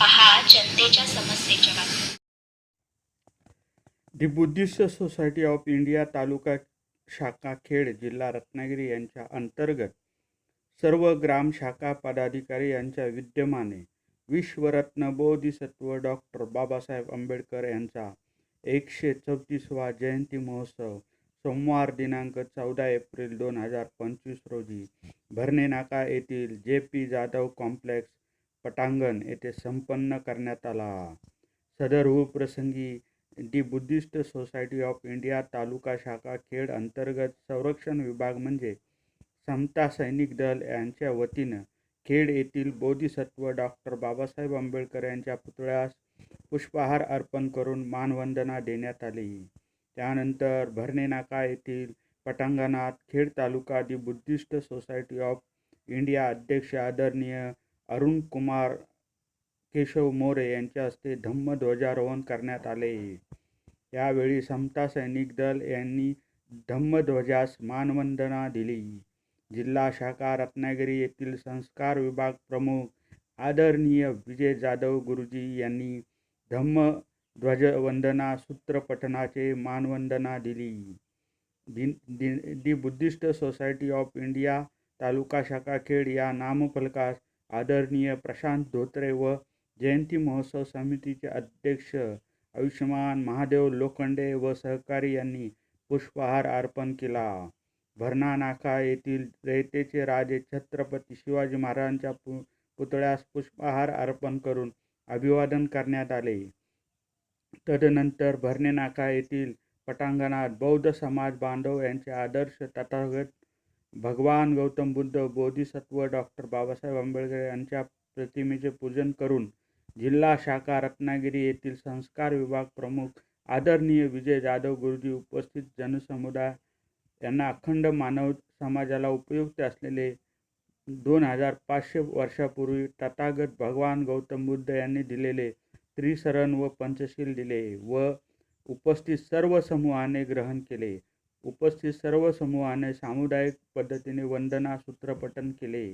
पहा जनतेच्या समस्येच्या बातम्या the Buddhist Society of India taluka शाखा खेड जिल्हा रत्नागिरी यांच्या अंतर्गत सर्व ग्राम शाखा पदाधिकारी यांच्या विद्यमाने विश्वरत्न बोधिसत्व डॉक्टर बाबासाहेब आंबेडकर यांचा एकशे चौतीसवा जयंती महोत्सव सोमवार दिनांक चौदा एप्रिल दोन हजार पंचवीस रोजी भरणे नाका येथील जे पी जाधव कॉम्प्लेक्स पटांगण येथे संपन्न करण्यात आला. सदर प्रसंगी the Buddhist Society of India taluka शाखा खेड अंतर्गत संरक्षण विभाग म्हणजे समता सैनिक दल यांच्या वतीनं खेड येथील बोधिसत्व डॉक्टर बाबासाहेब आंबेडकर यांच्या पुतळ्यास पुष्पहार अर्पण करून मानवंदना देण्यात आली. त्यानंतर भरणे नाका येथील पटांगणात Khed taluka the Buddhist Society of India अध्यक्ष आदरणीय अरुण कुमार केशव मोरे यांच्या हस्ते धम्म ध्वजारोहण करण्यात आले. यावेळी समता सैनिक दल यांनी धम्मध्वजास मानवंदना दिली. जिल्हा शाखा रत्नागिरी येथील संस्कार विभाग प्रमुख आदरणीय विजय जाधव गुरुजी यांनी धम्म ध्वजवंदना सूत्रपठनाचे मानवंदना दिली. The the Buddhist Society of India taluka शाखा खेड या नामफलकास आदरणीय प्रशांत धोत्रे व जयंती महोत्सव समितीचे अध्यक्ष आयुष्यमान महादेव लोखंडे व सहकारी यांनी पुष्पहार अर्पण केला. भरणा नाका येथील रयतेचे राजे छत्रपती शिवाजी महाराजांच्या पु पुतळ्यास पुष्पहार अर्पण करून अभिवादन करण्यात आले. तदनंतर भरणे नाका येथील पटांगणात बौद्ध समाज बांधव यांचे आदर्श तथागत भगवान गौतम बुद्ध बोधिसत्व डॉक्टर बाबासाहेब आंबेडकर यांच्या प्रतिमेचे पूजन करून जिल्हा शाखा रत्नागिरी येथील संस्कार विभाग प्रमुख आदरणीय विजय जाधव गुरुजी उपस्थित जनसमुदाय यांना अखंड मानव समाजाला उपयुक्त असलेले दोन हजार पाचशे वर्षापूर्वी तथागत भगवान गौतम बुद्ध यांनी दिलेले त्रिसरण व पंचशील दिले व उपस्थित सर्व समूहाने ग्रहण केले. उपस्थित सर्व समूहाने सामुदायिक पद्धतीने वंदना सूत्रपठन केले.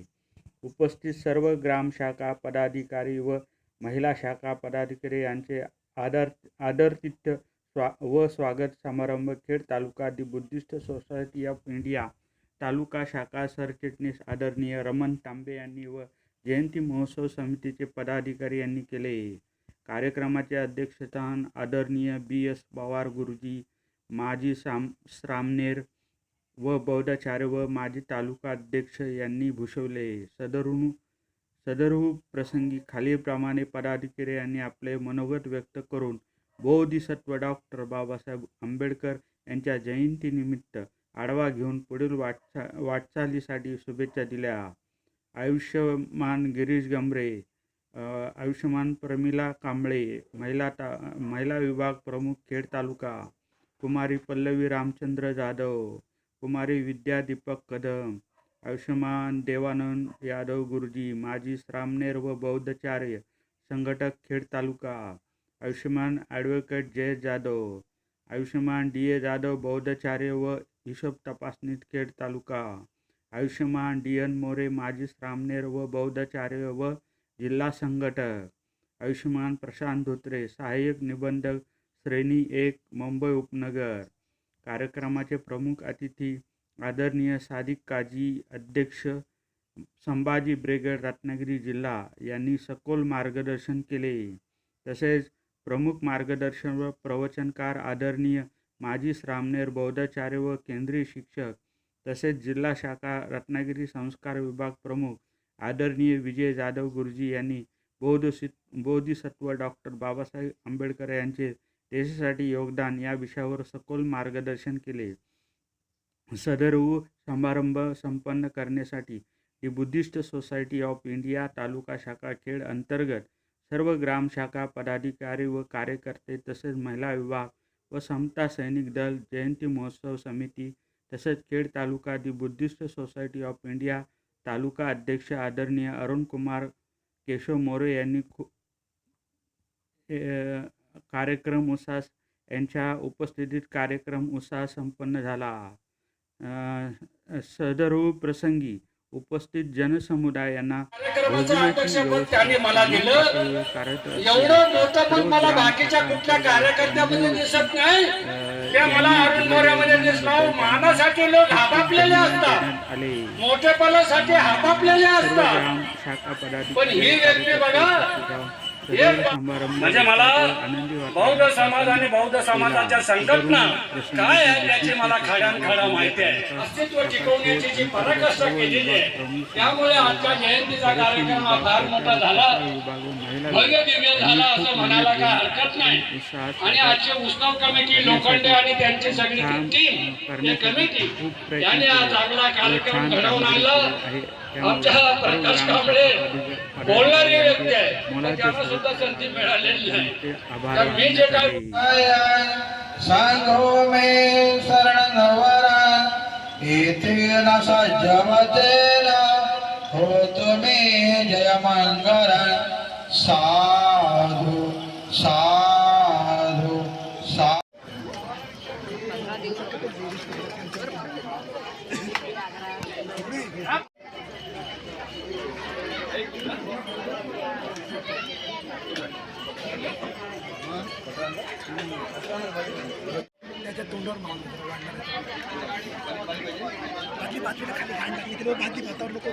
उपस्थित सर्व ग्रामशाखा पदाधिकारी व महिला शाखा पदाधिकारी यांचे आदर आदरतिथ्य स्वा व स्वागत समारंभ Khed taluka the Buddhist Society of India taluka शाखा सरचिटणीस आदरणीय रमण तांबे यांनी व जयंती महोत्सव समितीचे पदाधिकारी यांनी केले. कार्यक्रमाचे अध्यक्षस्थान आदरणीय बी एस पवार गुरुजी माजी साम श्रामनेर व बौद्धाचार्य व माजी तालुका अध्यक्ष यांनी भूषवले. सदरून सदरू प्रसंगी खालीलप्रमाणे पदाधिकारी यांनी आपले मनोगत व्यक्त करून बोधिसत्व डॉक्टर बाबासाहेब आंबेडकर यांच्या जयंतीनिमित्त आढावा घेऊन पुढील वाटचा वाटचालीसाठी शुभेच्छा दिल्या. आयुष्यमान गिरीश गंभरे आयुष्यमान प्रमिला कांबळे महिला ता महिला विभाग प्रमुख खेड तालुका कुमारी पल्लवी रामचंद्र जाधव कुमारी विद्या दीपक कदम आयुष्यमान देवानंद यादव गुरुजी माजी श्रामनेर व बौद्धचार्य संघटक खेड तालुका आयुष्यमान ॲडव्होकेट जय जाधव आयुष्यमान डी ए जाधव बौद्धचार्य व हिशोब तपासणीत खेड तालुका आयुष्यमान डी एन मोरे माजी श्रामनेर व बौद्धचार्य व जिल्हा संघटक आयुष्यमान प्रशांत धोत्रे सहाय्यक निबंधक श्रेणी एक मुंबई उपनगर. कार्यक्रमाचे प्रमुख अतिथी आदरणीय सादिक काजी अध्यक्ष संभाजी ब्रिगेड रत्नागिरी जिल्हा यांनी सखोल मार्गदर्शन केले. तसेच प्रमुख मार्गदर्शन व प्रवचनकार आदरणीय माजी श्रामनेर बौद्धाचार्य व केंद्रीय शिक्षक तसेच जिल्हा शाखा रत्नागिरी संस्कार विभाग प्रमुख आदरणीय विजय जाधव गुरुजी यांनी बौद्धसित बोधिसत्व डॉक्टर बाबासाहेब आंबेडकर यांचे देशासाठी योगदान या विषयावर सखोल मार्गदर्शन केले. सदरव समारंभ संपन्न करण्यासाठी the Buddhist Society of India taluka शाखा खेड अंतर्गत सर्व ग्राम शाखा पदाधिकारी व कार्यकर्ते तसेच महिला विभाग व समता सैनिक दल जयंती महोत्सव समिती तसेच Khed taluka the Buddhist Society of India taluka अध्यक्ष आदरणीय अरुण कुमार केशव मोरे यांनी खू कार्यक्रम उत्साह यांच्या उपस्थितीत कार्यक्रम उत्साह संपन्न झाला. सदर प्रसंगी उपस्थित पण कार्यकर्त्यामध्ये यांनी, मोठेपणासाठी हातापलेले सर्व असतात. ग्राम शाखा पदाधिकारी म्हणजे मला बौद्ध समाज आणि बौद्ध समाजाच्या. संघटना प्रसन्न काय आहे जोशी याची मला खडान खडा माहिती आहे. अस्तित्व टिकवण्याची जी पराकाष्ठा केलेली आहे त्यामुळे आजच्या जयंतीचा कार्यक्रम हा फार मोठा झाला. भव्य दिव्य झाला असं म्हणायला काय हरकत नाही. आणि आजचे उत्सव कमिटी लोखंडे आणि त्यांची सगळी टीम हे कमिटी यांनी हा चांगला कार्यक्रम घडवून आणला. आमच्या प्रकाश कांबळे बोलणारी व्यक्ती आहे. सुद्धा संधी मिळालेली नाही तर मी जे काय सांगो मे शरण नवरा. येथे न सज्जवतेन हो तुम्ही जय मंगल साधू साधू सा त्याच्या तोंडावर माल बाटली बाटलीला खाली घाण टाकली भातावर नको